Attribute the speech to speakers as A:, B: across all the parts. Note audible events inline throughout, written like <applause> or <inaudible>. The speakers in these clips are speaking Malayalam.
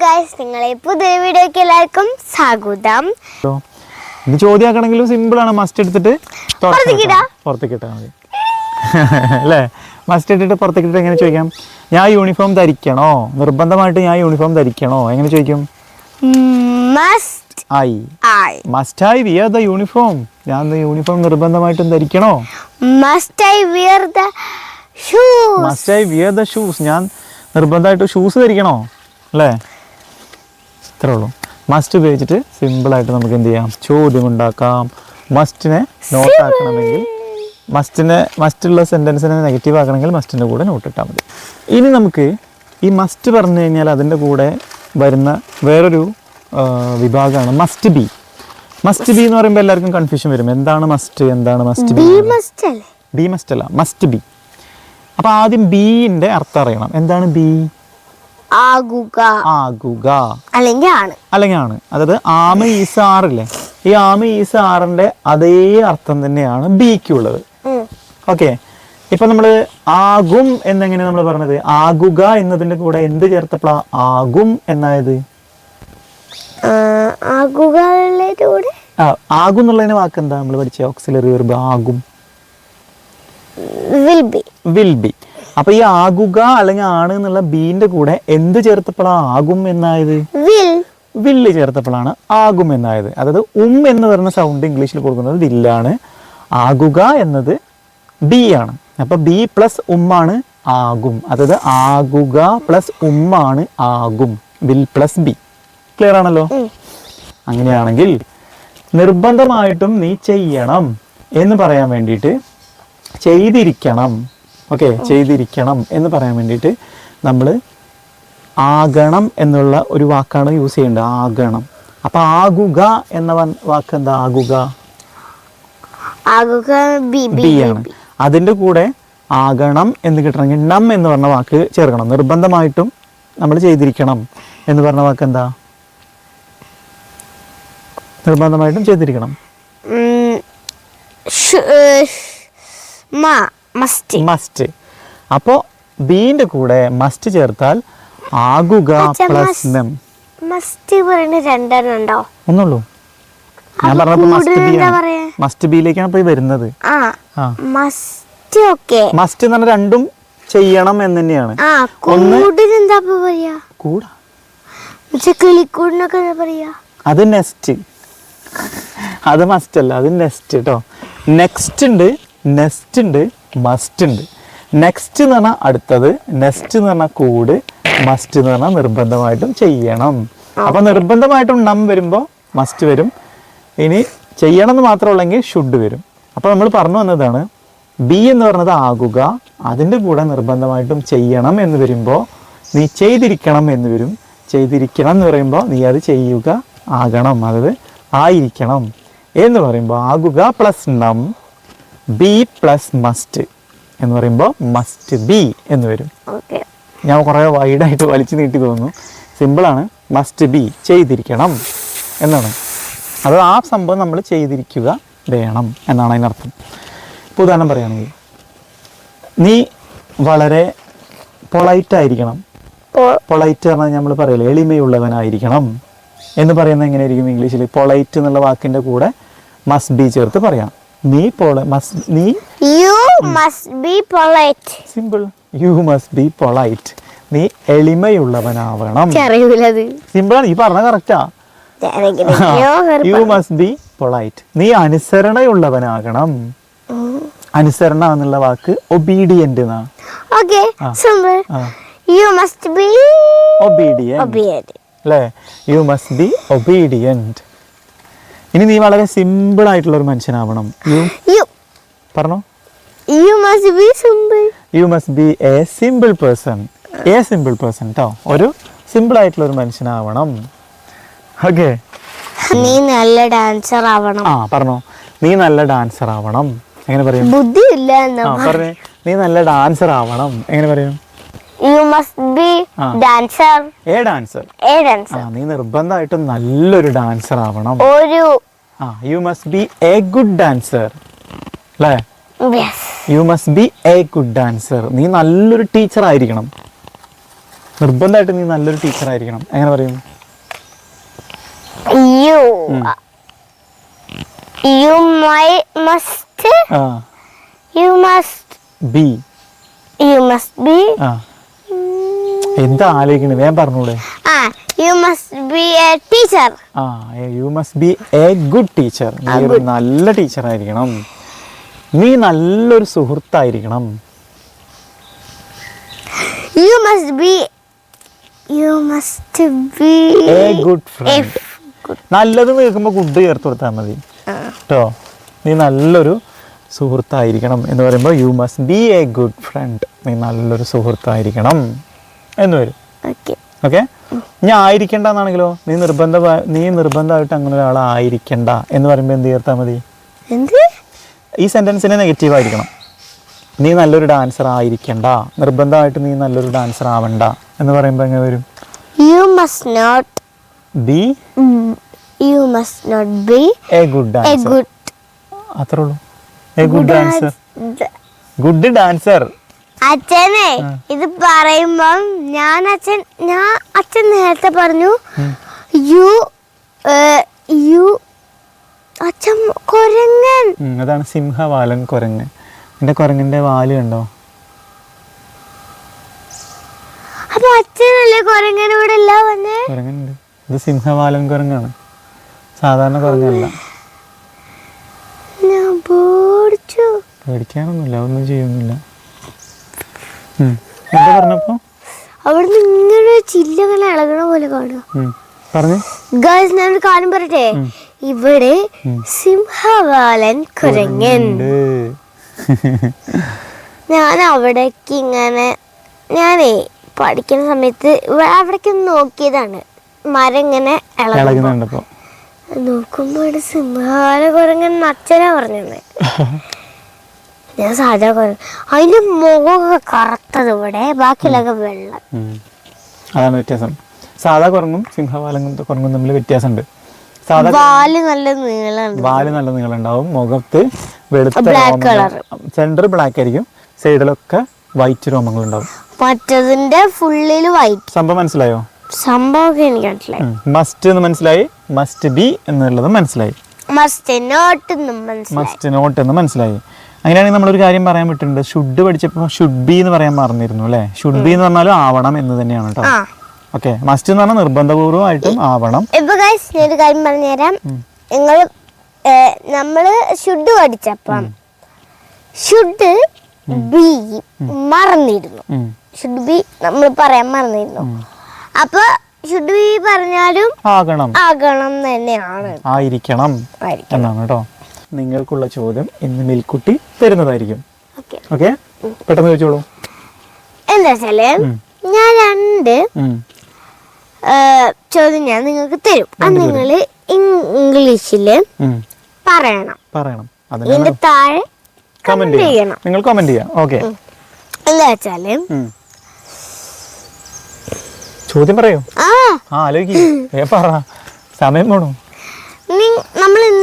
A: ഗൈസ് നിങ്ങളെ പുതിയ വീഡിയോക്ക് എല്ലാവർക്കും സ്വാഗതം.
B: ഇത് ചോദ്യമാക്കണമെങ്കിലും സിമ്പിൾ ആണ്. മസ്റ്റ് എടുത്തിട്ട്
A: പുറത്തേക്ക്.
B: ഇട്ടാൽ മതി. <laughs> അല്ലേ? മസ്റ്റ് ഇട്ടിട്ട് പുറത്തേക്ക് ഇട്ടിട്ട് എങ്ങനെ ചോദിക്കാം? ഞാൻ യൂണിഫോം ധരിക്കണോ? നിർബന്ധമായിട്ട് ഞാൻ യൂണിഫോം ധരിക്കണോ? എങ്ങനെ ചോദിക്കും? I must I wear the uniform ഞാൻ യൂണിഫോം നിർബന്ധമായിട്ടും ധരിക്കണോ?
A: Must I wear the shoes
B: must I wear the shoes ഞാൻ നിർബന്ധമായിട്ട് ഷൂസ് ധരിക്കണോ? അല്ലേ? ഇത്രേ ഉള്ളൂ മസ്റ്റ് ഉപയോഗിച്ചിട്ട് സിമ്പിളായിട്ട് നമുക്ക് എന്ത് ചെയ്യാം? ചോദ്യം ഉണ്ടാക്കാം. മസ്റ്റിനെ നോട്ട് ആക്കണമെങ്കിൽ മസ്റ്റിനെ മസ്റ്റുള്ള സെന്റൻസിനെ നെഗറ്റീവ് ആക്കണമെങ്കിൽ മസ്റ്റിന്റെ കൂടെ നോട്ട് ഇട്ടാൽ മതി. ഇനി നമുക്ക് ഈ മസ്റ്റ് പറഞ്ഞു കഴിഞ്ഞാൽ അതിന്റെ കൂടെ വരുന്ന വേറൊരു വിഭാഗമാണ് മസ്റ്റ് ബി മസ്റ്റ് ബി എന്ന് പറയുമ്പോൾ എല്ലാവർക്കും കൺഫ്യൂഷൻ വരും. എന്താണ് മസ്റ്റ് എന്താണ് മസ്റ്റ് ബി
A: ബി മസ്റ്റ് അല്ലേ?
B: ബി മസ്റ്റ് അല്ല മസ്റ്റ് ബി അപ്പോൾ ആദ്യം ബീന്റെ അർത്ഥം അറിയണം. എന്താണ് ബി
A: ആകുക.
B: ആകുക.
A: അല്ലെങ്കിൽ ആണ്.
B: അല്ലെങ്കിൽ ആണ്. അതായത് ആമ ഈസ ആറില്ലേ ഈ ആമ ഈസ ആറിന്റെ അതേ അർത്ഥം തന്നെയാണ് ബിക്കുള്ളത്
A: ഉള്ളത്.
B: ഓക്കെ. ഇപ്പൊ നമ്മൾ ആകും എന്നെങ്ങനെ നമ്മൾ പറഞ്ഞത്? ആകുക എന്നതിന്റെ കൂടെ എന്ത് ചേർത്തപ്പോഴാ ആകും എന്നായത്? ആകുക ആകും എന്നുള്ളതിന് വാക്ക് എന്താ നമ്മൾ പഠിച്ച ഓക്സിലറി വെർബ് ആകും.
A: വിൽ ബി
B: വിൽ ബി അപ്പൊ ഈ ആകുക അല്ലെങ്കിൽ ആണ് എന്നുള്ള ബീന്റെ കൂടെ എന്ത് ചേർത്തപ്പോഴാണ് ആകും എന്നായത്? വില്ല് ചേർത്തപ്പോഴാണ് ആകും എന്നായത്. അതായത് ഉം എന്ന് പറയുന്ന സൗണ്ട് ഇംഗ്ലീഷിൽ കൊടുക്കുന്നത് വില്ലാണ്. ആകുക എന്നത് ബി ആണ്. അപ്പൊ ബി പ്ലസ് ഉമ്മാണ് ആകും. അതായത് ആകുക പ്ലസ് ഉമ്മാണ് ആകും. വിൽ പ്ലസ് ബി ക്ലിയർ ആണല്ലോ? അങ്ങനെയാണെങ്കിൽ നിർബന്ധമായിട്ടും നീ ചെയ്യണം എന്ന് പറയാൻ വേണ്ടിയിട്ട് ചെയ്തിരിക്കണം. ഓക്കെ ചെയ്തിരിക്കണം എന്ന് പറയാൻ വേണ്ടിയിട്ട് നമ്മൾ ആകണം എന്നുള്ള ഒരു വാക്കാണ് യൂസ് ചെയ്യേണ്ടത്. ആകണം. അപ്പൊ ആകുക എന്ന വാക്ക് എന്താ? ആകുക.
A: ബി
B: ആണ്. അതിന്റെ കൂടെ ആകണം എന്ന് കിട്ടണമെങ്കിൽ നം എന്ന് പറഞ്ഞ വാക്ക് ചേർക്കണം. നിർബന്ധമായിട്ടും നമ്മൾ ചെയ്തിരിക്കണം എന്ന് പറഞ്ഞ വാക്ക് എന്താ? നിർബന്ധമായിട്ടും ചെയ്തിരിക്കണം.
A: മസ്റ്റ്.
B: മസ്റ്റ്. അപ്പോൾ ബീന്റെ കൂടെ മസ്റ്റ് ചേർത്താൽ ആകുക പ്ലസ്. നം
A: മസ്റ്റ് പറയുന്ന രണ്ടെണ്ണം ഉണ്ടോ?
B: ഒന്നുള്ളൂ. ഞാൻ പറഞ്ഞത് മസ്റ്റ് ബി ആണ്. മസ്റ്റ് ബിയിലേക്കാണ് പോയി വരുന്നത്.
A: ആ മസ്റ്റ് ഓക്കെ.
B: മസ്റ്റ് എന്ന് പറഞ്ഞാൽ രണ്ടും ചെയ്യണം എന്ന് തന്നെയാണ്.
A: എന്താ പറയാ?
B: കൂടാ.
A: കിളിക്കൂടിനൊക്കെ പറയാ?
B: അത് നെസ്റ്റ്. അത് മസ്റ്റ് അല്ല അത് നെസ്റ്റ് കേട്ടോ നെക്സ്റ്റ് ഉണ്ട് നെക്സ്റ്റ് ഉണ്ട് മസ്റ്റ് ഉണ്ട്. നെക്സ്റ്റ് എന്ന് പറഞ്ഞാൽ അടുത്തത് നെസ്റ്റ് എന്ന് പറഞ്ഞാൽ കൂട് മസ്റ്റ് എന്ന് പറഞ്ഞാൽ നിർബന്ധമായിട്ടും ചെയ്യണം. അപ്പൊ നിർബന്ധമായിട്ടും നം വരുമ്പോൾ മസ്റ്റ് വരും. ഇനി ചെയ്യണം എന്ന് മാത്രമുള്ളെങ്കിൽ ഷുഡ് വരും. അപ്പൊ നമ്മൾ പറഞ്ഞു വന്നതാണ് ബി എന്ന് പറഞ്ഞത് ആകുക അതിന്റെ കൂടെ നിർബന്ധമായിട്ടും ചെയ്യണം എന്ന് വരുമ്പോൾ നീ ചെയ്തിരിക്കണം എന്ന് വരും. ചെയ്തിരിക്കണം എന്ന് പറയുമ്പോൾ നീ അത് ചെയ്യുക ആകണം. അതായത് ആയിരിക്കണം. എന്ന് പറയുമ്പോൾ ആകുക പ്ലസ് നം ബി പ്ലസ് മസ്റ്റ് എന്ന് പറയുമ്പോൾ മസ്റ്റ് ബി എന്ന് വരും.
A: ഓക്കെ
B: ഞാൻ കുറേ വൈഡായിട്ട് വലിച്ചു നീട്ടി തോന്നുന്നു. സിമ്പിളാണ് മസ്റ്റ് ബി ചെയ്തിരിക്കണം എന്നാണ്. അത് ആ സംഭവം നമ്മൾ ചെയ്തിരിക്കുക വേണം എന്നാണ് അതിനർത്ഥം ഇപ്പോൾ ഉദാഹരണം പറയുകയാണെങ്കിൽ നീ വളരെ പൊളൈറ്റ് ആയിരിക്കണം. പൊളൈറ്റ് പറഞ്ഞാൽ നമ്മൾ പറയില്ല എളിമയുള്ളവനായിരിക്കണം എന്ന് പറയുന്നത് എങ്ങനെയായിരിക്കും ഇംഗ്ലീഷിൽ പൊളൈറ്റ് എന്നുള്ള വാക്കിന്റെ കൂടെ മസ്റ്റ് ബി ചേർത്ത് പറയാം നീ പോളെ നീ?
A: You must be polite
B: simple you must be polite നീ എളിമയുള്ളവനാവണം.
A: സിമ്പിൾ
B: സിമ്പിളാണ് ഈ പറഞ്ഞ കറക്റ്റാ യു മസ്റ്റ് ബി പൊളൈറ്റ് നീ അനുസരണയുള്ളവനാകണം. അനുസരണ എന്നുള്ള വാക്ക് obedient
A: you must be
B: obedient അല്ലേ യു മസ്റ്റ് ബി ഒബീഡിയന്റ് ഇനി നീ വളരെ സിമ്പിൾ ആയിട്ടുള്ള ഒരു മനുഷ്യനാവണം. യു പറഞ്ഞോ?
A: You must be simple
B: you must be a simple person a simple person കേട്ടോ ഒരു സിമ്പിൾ ആയിട്ടുള്ള ഒരു മനുഷ്യനാവണം. ഓക്കെ
A: നീ നല്ല ഡാൻസർ ആവണം.
B: ആ പറഞ്ഞോ. നീ നല്ല ഡാൻസർ ആവണം. എങ്ങനെ പറയും?
A: ബുദ്ധിയില്ല എന്നാ
B: പറഞ്ഞേ. നീ നല്ല ഡാൻസർ ആവണം. എങ്ങനെ പറയും?
A: You must be
B: ah.
A: Dancer
B: a dancer
A: a
B: ah
A: dancer
B: നീ നിർബന്ധമായിട്ടും നല്ലൊരു ഡാൻസർ ആവണം.
A: ഒരു
B: ആ you must be a good dancer അല്ലേ? You must be a good dancer നീ നല്ലൊരു ടീച്ചർ ആയിരിക്കണം. നിർബന്ധമായിട്ട് നീ നല്ലൊരു ടീച്ചർ ആയിരിക്കണം. എങ്ങനെ പറയും?
A: You you my must
B: ah.
A: You must
B: be
A: you must be
B: ah. എന്താ ആലോചിക്കണേ? വേഗം പറഞ്ഞൂടെ.
A: ആ you must be a teacher
B: ah you must be a good teacher നീ ഒരു നല്ല ടീച്ചർ ആയിരിക്കണം. നീ നല്ലൊരു സുഹൃത്തായിരിക്കണം.
A: You must be you must be
B: a good friend നല്ലത് കേൾക്കുമ്പോൾ ഗുഡ് ചേർത്ത് കൊടുത്താൽ മതി. കേട്ടോ നീ നല്ലൊരു സുഹൃത്തായിരിക്കണം എന്ന് പറയുമ്പോൾ you must be a good friend നീ നല്ലൊരു സുഹൃത്തായിരിക്കണം. എന്ന് വരും.
A: ഓക്കെ
B: ഞാൻ ആയിരിക്കണ്ട എന്നാണെങ്കിലോ നീ നിർബന്ധ നീ നിർബന്ധമായിട്ട് അങ്ങനെ ഒരാളായിരിക്കണ്ട എന്ന് പറയുമ്പോൾ എന്ത് ചേർത്താൽ മതി? ഈ സെന്റൻസിനെ നെഗറ്റീവ് ആയിരിക്കണം. നീ നല്ലൊരു ഡാൻസർ ആയിരിക്കണ്ട. നിർബന്ധമായിട്ട് നീ നല്ലൊരു ഡാൻസർ ആവണ്ട എന്ന് പറയുമ്പോൾ എങ്ങനെ വരും?
A: You must not
B: be
A: you must not be
B: a good dancer അത്രേ ഉള്ളൂ. A good dancer good dancer
A: അച്ഛനെ ഇത് പറയുമ്പം ഞാൻ അച്ഛൻ ഞാൻ അച്ഛൻ നേരത്തെ പറഞ്ഞു യു യു അച്ഛൻ കൊരങ്ങൻ.
B: അതാണ് സിംഹവാലൻ കൊരങ്ങൻ. എന്റെ കൊരങ്ങന്റെ വാൽ കണ്ടോ?
A: അപ്പൊ അച്ഛനല്ലേ കൊരങ്ങൻ ഇവിടെ ഇല്ല വന്നേ?
B: കുരങ്ങനുണ്ട്. ഇത് സിംഹവാലൻ കുരങ്ങാണ്. സാധാരണ കുരങ്ങല്ല പേടിക്കാനൊന്നുമില്ല ഒന്നും ചെയ്യുന്നില്ല. എന്താ പറഞ്ഞപ്പോ?
A: അവിടുന്ന് ഇങ്ങനെ ചില്ലങ്ങനെ ഇളകണ പോലെ കാണുക.
B: പറഞ്ഞു.
A: പറഞ്ഞേ ഞാൻ കാര്യം പറയട്ടെ? ഇവിടെ സിംഹവാലൻ കുരങ്ങൻ.
B: ഞാൻ
A: അവിടേക്ക് ഇങ്ങനെ ഞാനേ പഠിക്കുന്ന സമയത്ത് അവിടേക്ക് നോക്കിയതാണ്. മരം ഇങ്ങനെ
B: ഇളകുന്നുണ്ടപ്പോ
A: നോക്കുമ്പോ സിംഹവാല സിംഹാല കുരങ്ങൻ അച്ഛനാ പറഞ്ഞത് <laughs> ഞാൻ സാധാ കുരങ്ങൻ അതിന്റെ മുഖമൊക്കെ കറുത്തത് ഇവിടെ ബാക്കിയുള്ളൊക്കെ വെള്ളം.
B: അതാണ് വ്യത്യാസം. സാധാ കുറങ്ങും സിംഹവാലങ്ങും കുറങ്ങും തമ്മിൽ വ്യത്യാസമുണ്ട്. സാധാ
A: വാൽ നല്ല നീളം
B: വാൽ നല്ല നീളമുണ്ടാവും മുഖത്ത് വെളുത്ത
A: ബ്ലാക്ക് കളർ
B: സെന്റർ ബ്ലാക്ക് ആയിരിക്കും സൈഡിലൊക്കെ വൈറ്റ് രോമങ്ങൾ ഉണ്ടാവും
A: മറ്റതിന്റെ ഫുള്ളിൽ വൈറ്റ്
B: സംഭവം മനസ്സിലായോ?
A: സംഭവമൊക്കെ എനിക്ക് മനസ്സിലായി.
B: മസ്റ്റ് എന്ന് മനസ്സിലായി മസ്റ്റ് ബി എന്നുള്ളത് മനസ്സിലായി.
A: മസ്റ്റ് നോട്ട് എന്നും മനസ്സിലായി.
B: മസ്റ്റ് നോട്ട് എന്ന് മനസ്സിലായി. അങ്ങനെയാണെങ്കിൽ നമ്മളൊരു കാര്യം പറയാൻ പറ്റുന്നുണ്ട്. ഷുഡ് പഠിച്ചപ്പോൾ ഷുഡ് ബി എന്ന് പറയാൻ മറന്നിരുന്നു അല്ലേ? ഷുഡ് ബി എന്ന് പറഞ്ഞാലും ആവണം എന്ന് തന്നെയാണ് കേട്ടോ ഓക്കെ മസ്റ്റ് എന്ന് പറഞ്ഞാൽ നിർബന്ധപൂർവമായിട്ടും ആവണം.
A: ഇപ്പൊ ഗൈസ് ഞാൻ ഒരു കാര്യം പറഞ്ഞുതരാം. നിങ്ങൾ നമ്മൾ ഷുഡ് പഠിച്ചപ്പം ഷുഡ് ബി മറന്നിരുന്നു. ഷുഡ് ബി നമ്മൾ പറയാൻ മറന്നിരുന്നു. അപ്പൊ ഷുഡ് ബി പറഞ്ഞാലും
B: ആകണം.
A: ആകണം തന്നെയാണ്.
B: ആയിരിക്കണം
A: ആയിരിക്കും
B: എന്നാണ് കേട്ടോ നിങ്ങൾക്കുള്ള ചോദ്യം ഇന്ന് മിൽക്കുട്ടി തരുന്നതായിരിക്കും.
A: ഓക്കെ.
B: പെട്ടെന്ന് ചോദിച്ചോളൂ.
A: എന്താ വെച്ചാൽ ഞാൻ രണ്ട്. ചോദ്യം ഞാൻ നിങ്ങൾക്ക് തരും. അത് നിങ്ങൾ
B: ഇംഗ്ലീഷിൽ
A: പറയണം.
B: പറയണം. അതിന്റെ
A: ഇതിന്റെ താഴെ
B: കമന്റ്
A: ചെയ്യണം.
B: നിങ്ങൾ കമന്റ് ചെയ്യാം. ഓക്കെ.
A: എന്താ വെച്ചാൽ
B: ചോദ്യം പറയൂ.
A: ആ.
B: ആലോചിക്കും. <laughs> പറ. സമയം
A: നി-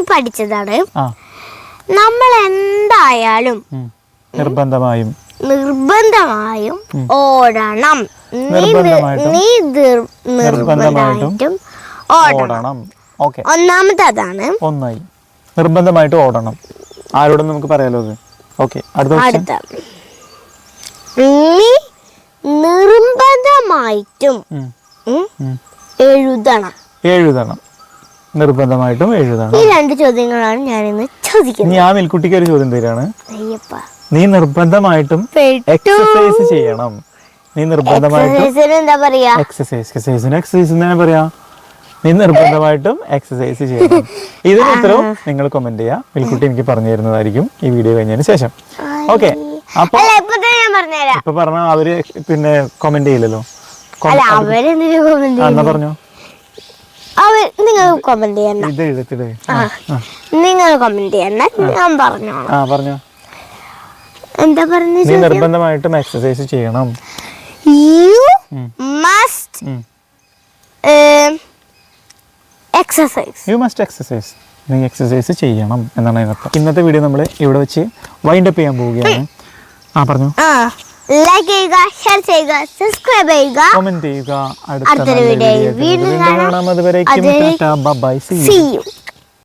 A: പഠിച്ചതാണ്. നമ്മൾ എന്തായാലും
B: നിർബന്ധമായും.
A: നിർബന്ധമായും ഓടണം. നീ
B: നിർബന്ധമായിട്ടും.
A: ഓടണം. ഒന്നാമത്തെ അതാണ്
B: ഒന്നായി. നിർബന്ധമായിട്ട് ഓടണം. ആരോടും നമുക്ക് പറയാലോ അത് ഓക്കെ അടുത്ത
A: നീ നിർബന്ധമായിട്ടും. എഴുതണം.
B: എഴുതണം. നിർബന്ധമായിട്ടും എഴുതണം.
A: ഈ രണ്ട് ചോദ്യങ്ങളാണ് ഞാൻ ഇന്ന് ചോദിക്കുന്നത്
B: ഞാൻ മിൽക്കുട്ടിക്ക് ഒരു ചോദ്യം തരാണ്. നീ നിർബന്ധമായിട്ടും. എക്സസൈസ് ചെയ്യണം. നീ നിർബന്ധമായിട്ടും എക്സസൈസ് എക്സസൈസിന് എക്സസൈസ് തന്നെ പറയാ. നീ നിർബന്ധമായിട്ടും എക്സസൈസ് ചെയ്യണം. <laughs> ഇതിന് ഉത്തരവും നിങ്ങൾ കമന്റ് ചെയ്യാം. മിൽക്കുട്ടി എനിക്ക് പറഞ്ഞു തരുന്നതായിരിക്കും ഈ വീഡിയോ കഴിഞ്ഞതിന് ശേഷം. ഓക്കെ അപ്പൊ
A: ഇപ്പൊ
B: പറഞ്ഞ അവർ പിന്നെ കമന്റ് ചെയ്യില്ലല്ലോ. എന്നാ പറഞ്ഞോ?
A: അവർ നിങ്ങൾ കമന്റ് ചെയ്യണ്ട.
B: ഇത് എഴുതിട്ടില്ലേ
A: നിങ്ങൾ കമന്റ് ചെയ്യണ്ട. ഞാൻ പറഞ്ഞോളാം.
B: ആ പറഞ്ഞോ.
A: എന്താ പറഞ്ഞു
B: നീ നിർബന്ധമായിട്ടും എക്സസൈസ് ചെയ്യണം.
A: You must. Exercise
B: you must exercise നീ എക്സസൈസ് ചെയ്യണം എന്നാണ് അതിനർത്ഥം. ഇന്നത്തെ വീഡിയോ നമ്മൾ ഇവിടെ വെച്ച് വൈൻഡപ്പ് ചെയ്യാൻ പോവുകയാണ്. ആ പറഞ്ഞു.
A: ലൈക്ക് ചെയ്യുക ഷെയർ ചെയ്യുക സബ്സ്ക്രൈബ് ചെയ്യുക.
B: കമന്റ് ചെയ്യുക. അടുത്ത വീഡിയോ
A: വീഡിയോയിൽ വീണ്ടും കാണാം.
B: അതുവരേക്കും
A: അതുവരെ
B: ബൈ സി
A: യു.